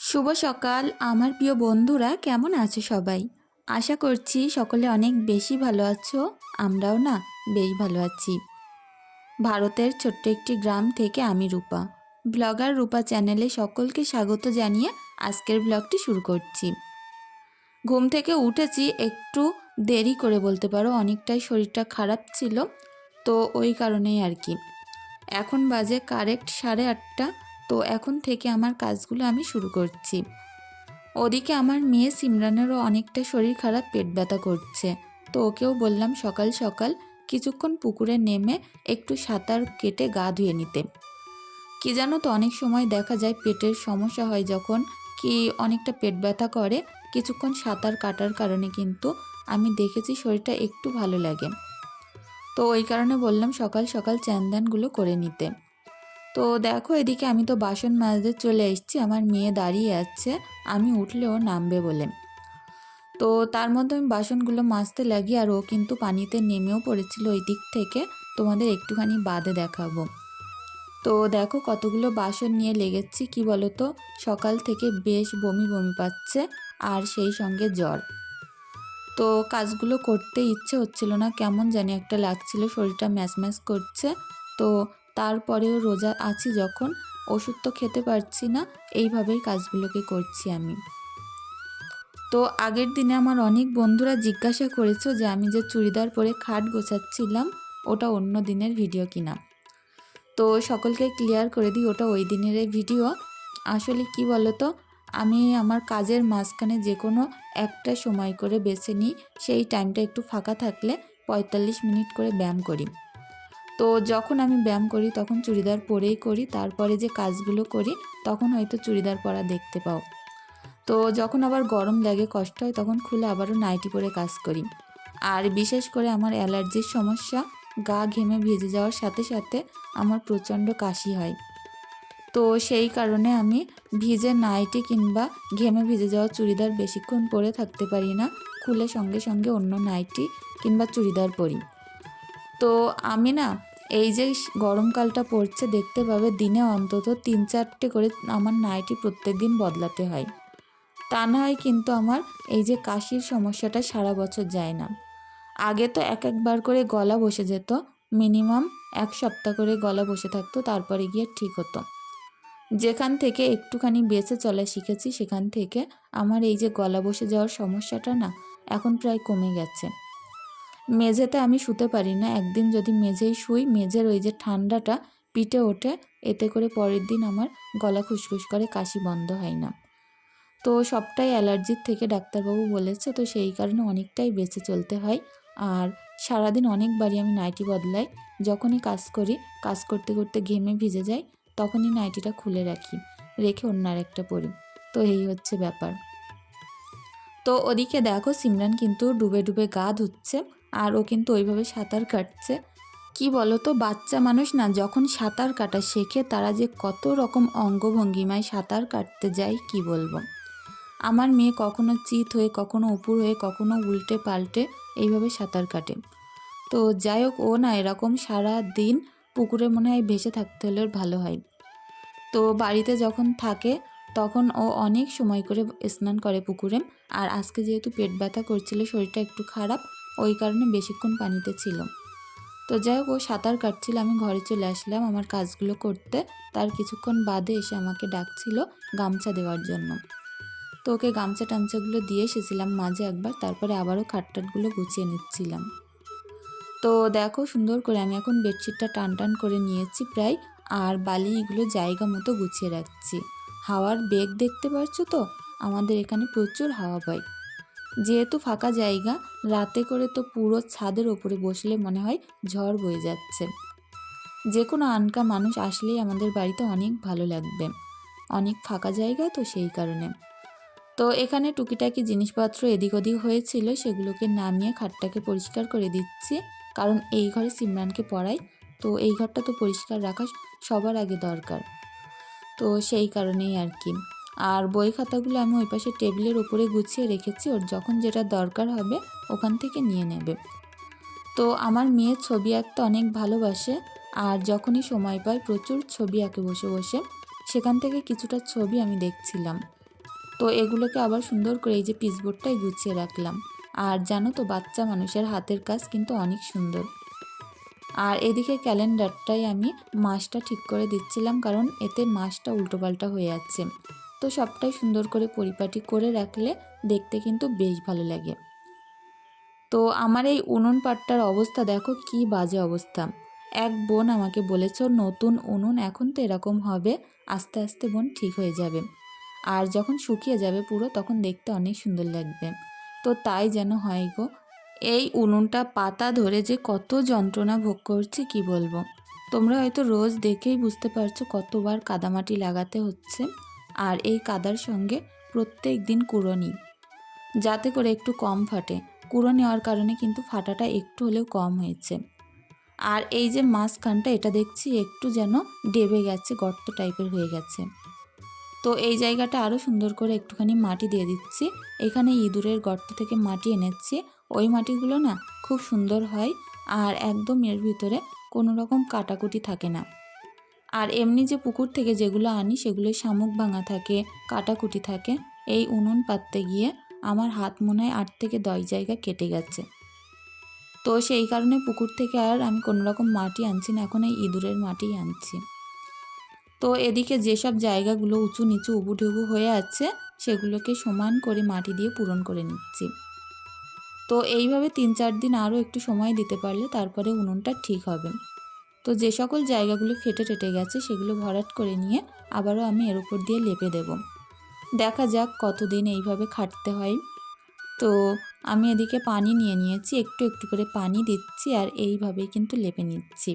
শুভ সকাল। আমার প্রিয় বন্ধুরা, কেমন আছো সবাই? আশা করছি সকলে অনেক বেশি ভালো আছো, আমরাও না বেশ ভালো আছি। ভারতের ছোট্ট একটি গ্রাম থেকে আমি রূপা। ব্লগার রূপা চ্যানেলে সকলকে স্বাগত জানিয়ে আজকের ব্লগটি শুরু করছি। ঘুম থেকে উঠেছি একটু দেরি করে বলতে পারো, অনেকটাই শরীরটা খারাপ ছিল, তো ওই কারণেই আর কি। এখন বাজে কারেক্ট সাড়ে আটটা। তো এখন থেকে আমার কাজগুলো আমি শুরু করছি। ওদিকে আমার মেয়ে সিমরানেরও অনেকটা শরীর খারাপ, পেট ব্যথা করছে। তো ওকেও বললাম সকাল সকাল কিছুক্ষণ পুকুরে নেমে একটু সাঁতার কেটে গা ধুয়ে নিতে। কি জানো তো, অনেক সময় দেখা যায় পেটের সমস্যা হয় যখন কি অনেকটা পেট ব্যথা করে, কিছুক্ষণ সাঁতার কাটার কারণে কিন্তু আমি দেখেছি শরীরটা একটু ভালো লাগে। তো ওই কারণে বললাম সকাল সকাল চ্যান্দানগুলো করে নিতে। তো দেখো এদিকে আমি তো বাসন মাজতে চলে এসেছি, আমার মেয়ে দাঁড়িয়ে আছে, আমি উঠলেও নামবে বলে। তো তার মধ্যে আমি বাসনগুলো মাজতে লাগি আর ও কিন্তু পানিতে নেমেও পড়েছিল ওই দিক থেকে, তোমাদের একটুখানি বাদে দেখাবো। তো দেখো কতগুলো বাসন নিয়ে লেগেছি, কি বলো তো সকাল থেকে বেশ বমি বমি পাচ্ছে আর সেই সঙ্গে জ্বর। তো কাজগুলো করতে ইচ্ছে হচ্ছিল না, কেমন জানি একটা লাগছিল, শরীরটা ম্যাচ ম্যাচ করছে। তো তারপরেও রোজা আছি যখন, ওষুধ তো খেতে পারছি না, এইভাবেই কাজগুলোকে করছি আমি। তো আগের দিনে আমার অনেক বন্ধুরা জিজ্ঞাসা করেছ যে আমি যে চুড়িদার পরে খাট গোছাচ্ছিলাম, ওটা অন্য দিনের ভিডিও কিনা? তো সকলকে ক্লিয়ার করে দিই, ওটা ওই দিনের ভিডিও। আসলে কি বলতো, আমি আমার কাজের মাঝখানে যে কোনো একটা সময় করে বেছে নিই, সেই টাইমটা একটু ফাঁকা থাকলে পঁয়তাল্লিশ মিনিট করে ব্যায়াম করি। তো যখন আমি ব্যায়াম করি, তখন চুড়িদার পরেই করি। তারপরে যে কাজগুলো করি, তখন হয়তো চুড়িদার পরা দেখতে পাও। তো যখন আবার গরম লাগে, কষ্ট হয়, তখন খুলে আবারও নাইটি পরে কাজ করি। আর বিশেষ করে আমার অ্যালার্জির সমস্যা, গা ঘেমে ভিজে যাওয়ার সাথে সাথে আমার প্রচণ্ড কাশি হয়। তো সেই কারণে আমি ভিজে নাইটি কিংবা ঘেমে ভিজে যাওয়া চুড়িদার বেশিক্ষণ পরে থাকতে পারি না। খুলে সঙ্গে সঙ্গে অন্য নাইটি কিংবা চুড়িদার পরি। তো আমি না এই যে গরমকালটা পড়ছে, দেখতে পাবে দিনে অন্তত তিন চারটে করে আমার নাইটি প্রত্যেক দিন বদলাতে হয়। তা না হয় কিন্তু আমার এই যে কাশির সমস্যাটা সারা বছর যায় না। আগে তো এক একবার করে গলা বসে যেত, মিনিমাম এক সপ্তাহ করে গলা বসে থাকতো, তারপরে গিয়ে ঠিক হতো। যেখান থেকে একটুখানি বেঁচে চলা শিখেছি, সেখান থেকে আমার এই যে গলা বসে যাওয়ার সমস্যাটা না, এখন প্রায় কমে গেছে। মেঝেতে আমি শুতে পারি না। একদিন যদি মেঝেই শুই, মেঝের ওই যে ঠান্ডাটা পিঠে ওঠে, এতে করে পরের দিন আমার গলা খুসখুস করে, কাশি বন্ধ হয় না। তো সবটাই অ্যালার্জির থেকে ডাক্তারবাবু বলেছে, তো সেই কারণে অনেকটাই বেঁচে চলতে হয়। আর সারাদিন অনেকবারই আমি নাইটি বদলাই, যখনই কাজ করি, কাজ করতে করতে ঘেমে ভিজে যাই, তখনই নাইটিটা খুলে রাখি, রেখে অন্য আরেকটা পরি। তো এই হচ্ছে ব্যাপার। তো ওদিকে দেখো, সিমরান কিন্তু ডুবে ডুবে গা ধুচ্ছে। আর ও কিন্তু ওইভাবে সাঁতার কাটছে। কি বলো তো বাচ্চা মানুষ না, যখন সাঁতার কাটা শেখে, তারা যে কত রকম অঙ্গভঙ্গিমায় সাঁতার কাটতে যায়, কি বলব? আমার মেয়ে কখনো চিত হয়ে, কখনো উপুর হয়ে, কখনো উল্টে পাল্টে এইভাবে সাঁতার কাটে। তো যাই হোক, ও না এরকম সারা দিন পুকুরে মনে হয় ভেসে থাকতে হলে ভালো হয়। তো বাড়িতে যখন থাকে, তখন ও অনেক সময় করে স্নান করে পুকুরে। আর আজকে যেহেতু পেট ব্যথা করছিল, শরীরটা একটু খারাপ ওই কারণে বেশিক্ষণ পানিতে ছিল। তো যাই হোক, ও সাঁতার কাটছিল, আমি ঘরে চলে আসলাম আমার কাজগুলো করতে। তার কিছুক্ষণ বাদে এসে আমাকে ডাকছিল গামছা দেওয়ার জন্য। তো ওকে গামছা টামছাগুলো দিয়ে এসেছিলাম মাঝে একবার, তারপরে আবারও খাটটাটগুলো গুছিয়ে নিচ্ছিলাম। তো দেখো সুন্দর করে আমি এখন বেডশিটটা টান টান করে নিয়েছি প্রায়, আর বালিগুলো জায়গা মতো গুছিয়ে রাখছি। হাওয়ার বেগ দেখতে পারছ তো? আমাদের এখানে প্রচুর হাওয়া পায় যেহেতু ফাঁকা জায়গা, রাতে করে তো পুরো ছাদের ওপরে বসলে মনে হয় ঝড় বয়ে যাচ্ছে। যে কোনো আনকা মানুষ আসলেই আমাদের বাড়িতে অনেক ভালো লাগবে। অনেক ফাঁকা জায়গা তো সেই কারণে। তো এখানে টুকিটাকি জিনিসপত্র এদিক ওদিক হয়েছিল, সেগুলোকে নামিয়ে খাটটাকে পরিষ্কার করে দিচ্ছি। কারণ এই ঘরে সিমরানকে পড়াই, তো এই ঘরটা তো পরিষ্কার রাখা সবার আগে দরকার। তো সেই কারণেই আর কি। আর বই খাতাগুলো আমি ওই পাশে টেবিলের উপরে গুছিয়ে রেখেছি। ওর যখন যেটা দরকার হবে ওখান থেকে নিয়ে নেবে। তো আমার মেয়ে ছবি আঁকতে অনেক ভালোবাসে আর যখনই সময় পায় প্রচুর ছবি আঁকে বসে বসে। সেখান থেকে কিছুটা ছবি আমি দেখছিলাম। তো এগুলোকে আবার সুন্দর করে এই যে পিসবোর্ডটাই গুছিয়ে রাখলাম। আর জানো তো বাচ্চা মানুষের হাতের কাজ কিন্তু অনেক সুন্দর। আর এদিকে ক্যালেন্ডারটাই আমি মাসটা ঠিক করে দিচ্ছিলাম কারণ এতে মাসটা উল্টোপাল্টা হয়ে যাচ্ছে। তো সবটাই সুন্দর করে পরিপাটি করে রাখলে দেখতে কিন্তু বেশ ভালো লাগে। তো আমার এই উনুন পাটটার অবস্থা দেখো কি বাজে অবস্থা। এক বোন আমাকে বলেছ, নতুন উনুন এখন তো এরকম হবে, আস্তে আস্তে বোন ঠিক হয়ে যাবে। আর যখন শুকিয়ে যাবে পুরো, তখন দেখতে অনেক সুন্দর লাগবে। তো তাই যেন হয় গো, এই উনুনটা পাতা ধরে যে কত যন্ত্রণা ভোগ করছি, কি বলব? তোমরা হয়তো রোজ দেখেই বুঝতে পারছ কতবার কাদামাটি লাগাতে হচ্ছে। আর এই কাদার সঙ্গে প্রত্যেক দিন কুড়োনি। যাতে করে একটু কম ফাটে। কুড়ো নেওয়ার কারণে কিন্তু ফাটাটা একটু হলেও কম হয়েছে। আর এই যে মাঝখানটা, এটা দেখছি একটু যেন ডেবে গেছে, গর্ত টাইপের হয়ে গেছে। তো এই জায়গাটা আরও সুন্দর করে একটুখানি মাটি দিয়ে দিচ্ছি। এখানে ইঁদুরের গর্ত থেকে মাটি এনেছি। ওই মাটিগুলো না খুব সুন্দর হয়। আর একদম এর ভিতরে কোনো রকম কাটাকুটি থাকে না। আর এমনি যে পুকুর থেকে যেগুলো আনি সেগুলো শামুক ভাঙা থাকে, কাটাকুটি থাকে। এই উনুন পাততে গিয়ে আমার হাত মনে হয় আট থেকে দশ জায়গা কেটে গেছে। তো সেই কারণে পুকুর থেকে আর আমি কোনো রকম মাটি আনছি না, এখন এই ইঁদুরের মাটিই আনছি। তো এদিকে যেসব জায়গাগুলো উঁচু নিচু উবুঢুবু হয়ে আছে, সেগুলোকে সমান করে মাটি দিয়ে পূরণ করে নিচ্ছি। তো এইভাবে তিন চার দিন আরও একটু সময় দিতে পারলে তারপরে উনুনটা ঠিক হবে। তো যে সকল জায়গাগুলো ফেটে টেটে গেছে সেগুলো ভরাট করে নিয়ে আবারও আমি এর উপর দিয়ে লেপে দেব। দেখা যাক কতদিন এইভাবে খাটতে হয়। তো আমি এদিকে পানি নিয়ে নিয়েছি, একটু একটু করে পানি দিচ্ছি আর এইভাবেই কিন্তু লেপে নিচ্ছি।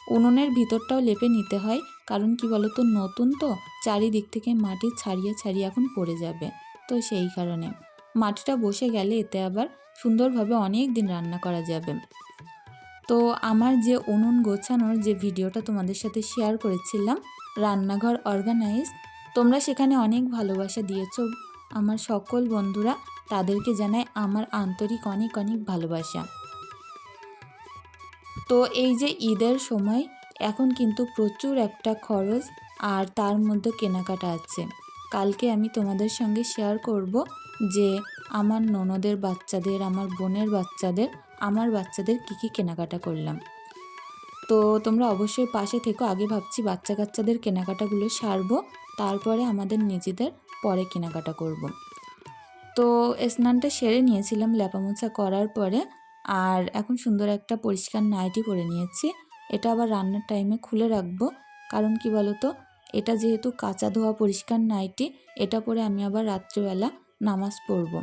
উনুনের ভিতরটাও লেপে নিতে হয়, কারণ কি বলতো নতুন তো, চারিদিক থেকে মাটি ছাড়িয়ে ছাড়িয়ে এখন পড়ে যাবে, তো সেই কারণে। মাটিটা বসে গেলে এতে আবার সুন্দরভাবে অনেক দিন রান্না করা যাবে। তো আমার যে উনুন গোছানোর যে ভিডিওটা তোমাদের সাথে শেয়ার করেছিলাম, রান্নাঘর অর্গানাইজ তোমরা সেখানে অনেক ভালোবাসা দিয়েছ। আমার সকল বন্ধুরা তাদেরকে জানাই আমার আন্তরিক অনেক অনেক ভালোবাসা। তো এই যে ঈদের সময় এখন কিন্তু প্রচুর একটা খরচ আর তার মধ্যে কেনাকাটা আছে। কালকে আমি তোমাদের সঙ্গে শেয়ার করব যে আমার ননদের বাচ্চাদের, আমার বোনের বাচ্চাদের আমার বাচ্চাদের কী কী কেনাকাটা করলাম। তো তোমরা অবশ্যই পাশে থেকো, আগে ভাবছি বাচ্চা কাচ্চাদের কেনাকাটাগুলো সারবো, তারপরে আমাদের নিজেদের পরে কেনাকাটা করব। তো স্নানটা সেরে নিয়েছিলাম ল্যাপামোছা করার পরে, আর এখন সুন্দর একটা পরিষ্কার নাইটি পরে নিয়েছি। এটা আবার রান্নার টাইমে খুলে রাখব, কারণ কি বলতো, এটা যেহেতু কাঁচা ধোয়া পরিষ্কার নাইটি, এটা পরে আমি আবার রাত্রিবেলা নামাজ পড়ব।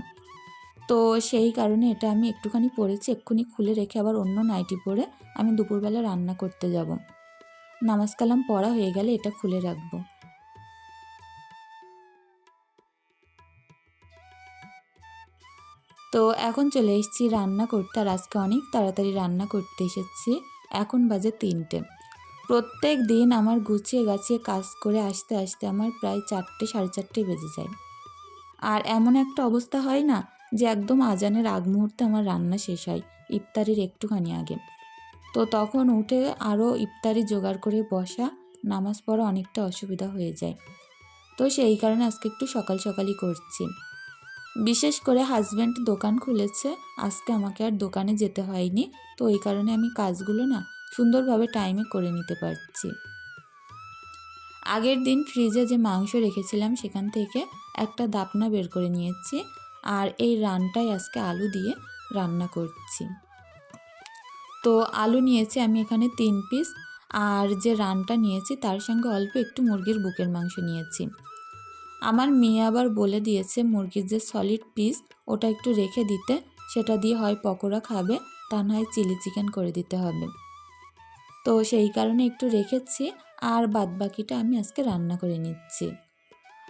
তো সেই কারণে এটা আমি একটুখানি পরেছি, এক্ষুনি খুলে রেখে আবার অন্য নাইটি পরে আমি দুপুরবেলা রান্না করতে যাব। নামাজ কালাম পড়া হয়ে গেলে এটা খুলে রাখব। তো এখন চলে এসেছি রান্না করতে, আর আজকে অনেক তাড়াতাড়ি রান্না করতে এসেছি। এখন বাজে তিনটে। প্রত্যেক দিন আমার গুছিয়ে গাছিয়ে কাজ করে আসতে আসতে আমার প্রায় চারটে, সাড়ে চারটে বেজে যায়। আর এমন একটা অবস্থা হয় না যে একদম আজানের আগ মুহূর্তে আমার রান্না শেষ হয়, ইফতারির একটুখানি আগে। তো তখন উঠে আরও ইফতারি জোগাড় করে বসা, নামাজ পড়া অনেকটা অসুবিধা হয়ে যায়। তো সেই কারণে আজকে একটু সকাল সকালই করছি। বিশেষ করে হাজব্যান্ড দোকান খুলেছে, আজকে আমাকে আর দোকানে যেতে হয়নি। তো এই কারণে আমি কাজগুলো না সুন্দরভাবে টাইমে করে নিতে পারছি। আগের দিন ফ্রিজে যে মাংস রেখেছিলাম সেখান থেকে একটা দাপনা বের করে নিয়েছি। আর এই রানটাই আজকে আলু দিয়ে রান্না করছি। তো আলু নিয়েছি আমি এখানে তিন পিস আর যে রানটা নিয়েছি তার সঙ্গে অল্প একটু মুরগির বুকের মাংস নিয়েছি। আমার মেয়ে আবার বলে দিয়েছে মুরগির যে সলিড পিস ওটা একটু রেখে দিতে, সেটা দিয়ে হয় পকোড়া খাবে, তা নয় চিলি চিকেন করে দিতে হবে। তো সেই কারণে একটু রেখেছি, আর বাদ বাকিটা আমি আজকে রান্না করে নিচ্ছি।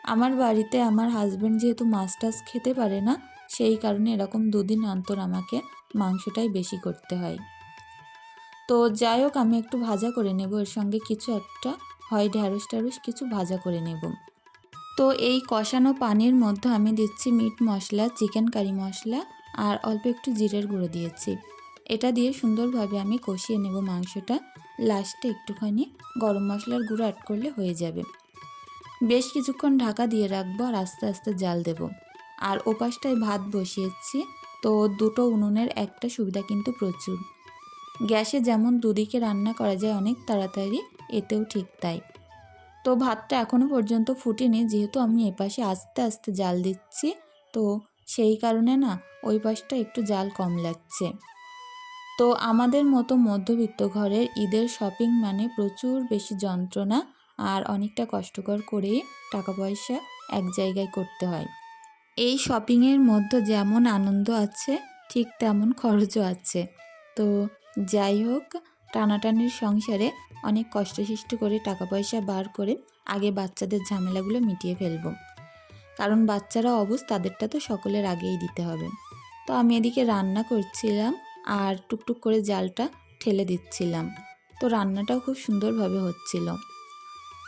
আমার বাড়িতে আমার হাজব্যান্ড যেহেতু মাছ টাছ খেতে পারে না, সেই কারণে এরকম দুদিন অন্তর আমাকে মাংসটাই বেশি করতে হয়। তো যাই হোক, আমি একটু ভাজা করে নেব। এর সঙ্গে কিছু একটা হয় ঢ্যাঁড়স ট্যাঁড়স কিছু ভাজা করে নেব। তো এই কষানো পানির মধ্যে আমি দিচ্ছি মিট মশলা চিকেন কারি মশলা আর অল্প একটু জিরের গুঁড়ো দিয়েছি। এটা দিয়ে সুন্দরভাবে আমি কষিয়ে নেব মাংসটা। লাস্টে একটুখানি গরম মশলার গুঁড়ো অ্যাড করলে হয়ে যাবে। বেশ কিছুক্ষণ ঢাকা দিয়ে রাখব আর আস্তে আস্তে জাল দেব। আর ওপাশটায় ভাত বসিয়েছি, তো দুটো উনুনের একটা সুবিধা কিন্তু প্রচুর। গ্যাসে যেমন দুদিকে রান্না করা যায় অনেক তাড়াতাড়ি, এতেও ঠিক তাই। তো ভাতটা এখনও পর্যন্ত ফুটেনি, যেহেতু আমি এপাশে আস্তে আস্তে জাল দিচ্ছি, তো সেই কারণে না ওই পাশটা একটু জাল কম লাগছে। তো আমাদের মতো মধ্যবিত্ত ঘরের ঈদের শপিং মানে প্রচুর বেশি যন্ত্রণা আর অনেকটা কষ্টকর করেই টাকা পয়সা এক জায়গায় করতে হয়। এই শপিংয়ের মধ্যে যেমন আনন্দ আছে, ঠিক তেমন খরচও আছে। তো যাই হোক, টানাটানির সংসারে অনেক কষ্টসৃষ্ট করে টাকা পয়সা বার করে আগে বাচ্চাদের ঝামেলাগুলো মিটিয়ে ফেলব। কারণ বাচ্চারা অবুজ তাদেরটা তো সকলের আগেই দিতে হবে। তো আমি এদিকে রান্না করছিলাম আর টুকটুক করে জালটা ঠেলে দিচ্ছিলাম। তো রান্নাটাও খুব সুন্দরভাবে হচ্ছিল।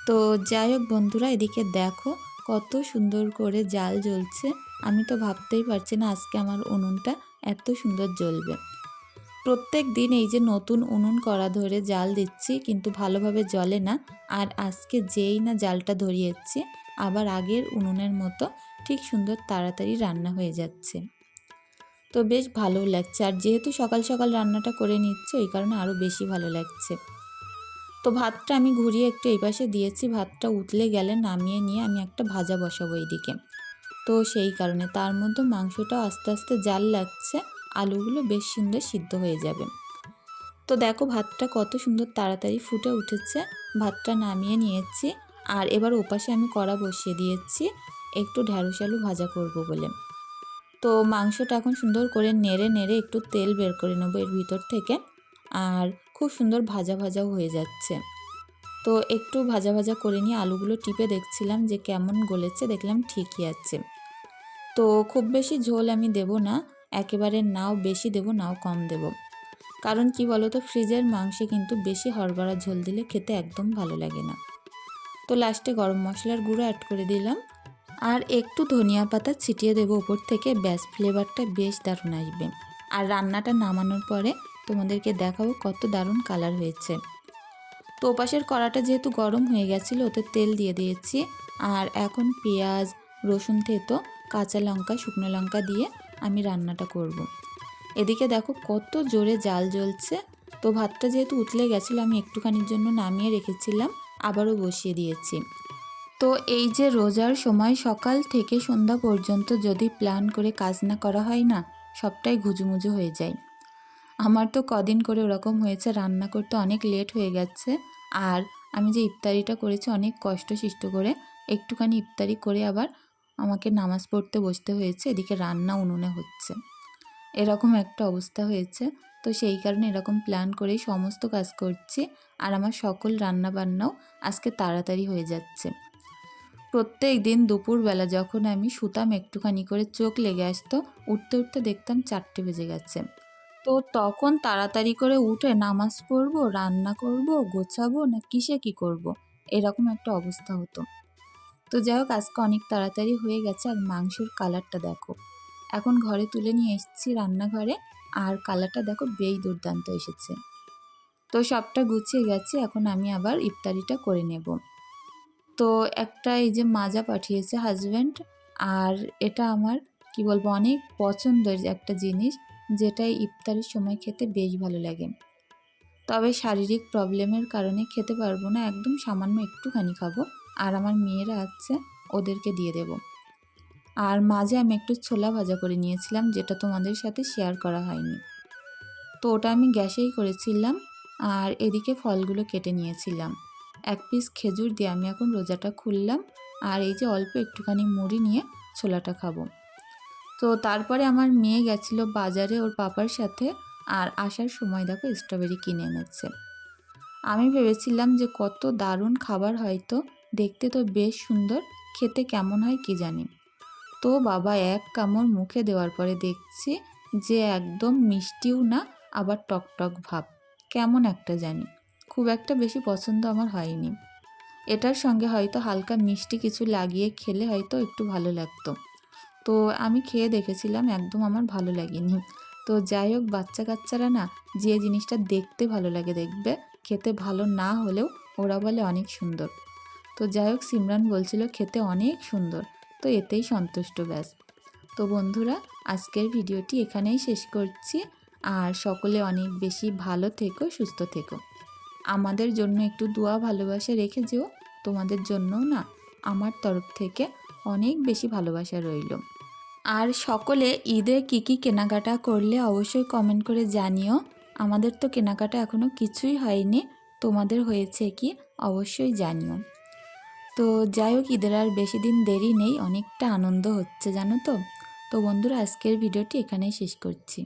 তো যাই হোক বন্ধুরা, এদিকে দেখো কত সুন্দর করে জাল জ্বলছে। আমি তো ভাবতেই পারছি না আজকে আমার উনুনটা এত সুন্দর জ্বলবে। প্রত্যেক দিন এই যে নতুন উনুন করা ধরে জাল দিচ্ছি, কিন্তু ভালোভাবে জ্বলে না। আর আজকে যেই না জালটা ধরিয়েছি, আবার আগের উনুনের মতো ঠিক সুন্দর তাড়াতাড়ি রান্না হয়ে যাচ্ছে। তো বেশ ভালো লাগছে। আর যেহেতু সকাল সকাল রান্নাটা করে নিচ্ছে ওই কারণে আরও বেশি ভালো লাগছে। তো ভাতটা আমি ঘুরিয়ে একটু এই পাশে দিয়েছি। ভাতটা উতলে গেলে নামিয়ে নিয়ে আমি একটা ভাজা বসাবো এইদিকে। তো সেই কারণে তার মধ্যে মাংসটা আস্তে আস্তে জাল লাগছে, আলুগুলো বেশ সুন্দর সিদ্ধ হয়ে যাবে। তো দেখো ভাতটা কত সুন্দর তাড়াতাড়ি ফুটে উঠেছে। ভাতটা নামিয়ে নিয়েছি আর এবার ওপাশে আমি কড়া বসিয়ে দিয়েছি, একটু ঢ্যাঁড়স আলু ভাজা করব বলে। তো মাংসটা এখন সুন্দর করে নেড়ে নেড়ে একটু তেল বের করে নেব এর ভিতর থেকে। আর খুব সুন্দর ভাজা ভাজাও হয়ে যাচ্ছে। তো একটু ভাজা ভাজা করে নিয়ে আলুগুলো টিপে দেখছিলাম যে কেমন গলেছে, দেখলাম ঠিকই আছে। তো খুব বেশি ঝোল আমি দেব না, একেবারে নাও বেশি দেব, নাও কম দেব। কারণ কি বলো তো ফ্রিজের মাংসে কিন্তু বেশি হরবড়া ঝোল দিলে খেতে একদম ভালো লাগে না। তো লাস্টে গরম মশলার গুঁড়ো অ্যাড করে দিলাম। আর একটু ধনিয়া পাতা ছিটিয়ে দেবো ওপর থেকে, ব্যাস ফ্লেভারটা বেশ দারুণ আসবে। আর রান্নাটা নামানোর পরে তোমাদেরকে দেখাবো কত দারুণ কালার হয়েছে। তো ওপাশের কড়াটা যেহেতু গরম হয়ে গেছিল, ওতে তেল দিয়ে দিয়েছি। আর এখন পেঁয়াজ, রসুন থেতো, কাঁচা লঙ্কা, শুকনো লঙ্কা দিয়ে আমি রান্নাটা করব। এদিকে দেখো কত জোরে জাল জ্বলছে। তো ভাতটা যেহেতু উতলে গেছিল, আমি একটুখানির জন্য নামিয়ে রেখেছিলাম, আবারও বসিয়ে দিয়েছি। তো এই যে রোজার সময় সকাল থেকে সন্ধ্যা পর্যন্ত যদি প্ল্যান করে কাজ না করা হয় না, সবটাই ঘুজুমুজু হয়ে যায়। আমার তো কদিন করে ওরকম হয়েছে, রান্না করতে অনেক লেট হয়ে গেছে। আর আমি যে ইফতারিটা করেছি, অনেক কষ্ট সৃষ্ট করে। একটুখানি ইফতারি করে আবার আমাকে নামাজ পড়তে বসতে হয়েছে, এদিকে রান্না উনুনে হচ্ছে। এরকম একটা অবস্থা হয়েছে। তো সেই কারণে এরকম প্ল্যান করেই সমস্ত কাজ করছি। আর আমার সকল রান্না বান্নাও আজকে তাড়াতাড়ি হয়ে যাচ্ছে। প্রত্যেক দিন দুপুরবেলা যখন আমি শুতাম, একটুখানি করে চোখ লেগে আসতো, উঠতে উঠতে দেখতাম চারটে বেজে গেছে। তো তখন তাড়াতাড়ি করে উঠে নামাজ পড়ব, রান্না করব, গোছাবো, না কিসে কি করব। এরকম একটা অবস্থা হতো। তো যাই হোক, আজকে অনেক তাড়াতাড়ি হয়ে গেছে। আর মাংসের কালারটা দেখো। এখন ঘরে তুলে নিয়ে এসেছি রান্নাঘরে। আর কালারটা দেখো বেই দুর্দান্ত এসেছে। তো সবটা গুছিয়ে গেছে। এখন আমি আবার ইফতারিটা করে নেব। তো একটা এই যে মাজা পাঠিয়েছে হাজব্যান্ড আর এটা আমার, কি বলব, অনেক পছন্দের একটা জিনিস। যেটা ইফতারের সময় খেতে বেশ ভালো লাগে। তবে শারীরিক প্রবলেমের কারণে খেতে পারব না, একদম সামান্য একটুখানি খাব। আর আমার মেয়েরা আছে, ওদেরকে দিয়ে দেব। আর মাঝে আমি একটু ছোলা ভাজা করে নিয়েছিলাম, যেটা তোমাদের সাথে শেয়ার করা হয়নি। তো ওটা আমি গ্যাসেই করেছিলাম, আর এদিকে ফলগুলো কেটে নিয়েছিলাম। এক পিস খেজুর দিয়ে আমি এখন রোজাটা খুললাম, আর এই যে অল্প একটুখানি মুড়ি নিয়ে ছোলাটা খাব। তো তারপরে আমার মেয়ে গেছিল বাজারে ওর পাপার সাথে আর আসার সময় দেখো স্ট্রবেরি কিনে এনেছে। আমি ভেবেছিলাম যে কত দারুণ খাবার হয়তো, দেখতে তো বেশ সুন্দর, খেতে কেমন হয় কি জানি। তো বাবা এক কামড় মুখে দেওয়ার পরে দেখছি যে একদম মিষ্টিও না, আবার টক টক ভাব। কেমন একটা জানি, খুব একটা বেশি পছন্দ আমার হয়নি। এটার সঙ্গে হয়তো হালকা মিষ্টি কিছু লাগিয়ে খেলে হয়তো একটু ভালো লাগতো। তো আমি খেয়ে দেখেছিলাম, একদম আমার ভালো লাগেনি। তো যাই হোক বাচ্চা কাচ্চারা না যে জিনিসটা দেখতে ভালো লাগে দেখবে, খেতে ভালো না হলেও ওরা বলে অনেক সুন্দর। তো যাই হোক, সিমরান বলছিল খেতে অনেক সুন্দর, তো এতেই সন্তুষ্ট ব্যাস। তো বন্ধুরা, আজকের ভিডিওটি এখানেই শেষ করছি, আর সকলে অনেক বেশি ভালো থেকো, সুস্থ থেকো। আমাদের জন্য একটু দোয়া, ভালোবাসা রেখে যেও, তোমাদের জন্যও না আমার তরফ থেকে অনেক বেশি ভালোবাসা রইল। আর সকলে ঈদে কী কী কেনাকাটা করলে অবশ্যই কমেন্ট করে জানিও। আমাদের তো কেনাকাটা এখনও কিছুই হয়নি, তোমাদের হয়েছে কি অবশ্যই জানিও। তো যাই হোক, ঈদের আর বেশি দিন দেরি নেই, অনেকটা আনন্দ হচ্ছে, জানো তো? তো বন্ধুরা, আজকের ভিডিওটি এখানেই শেষ করছি।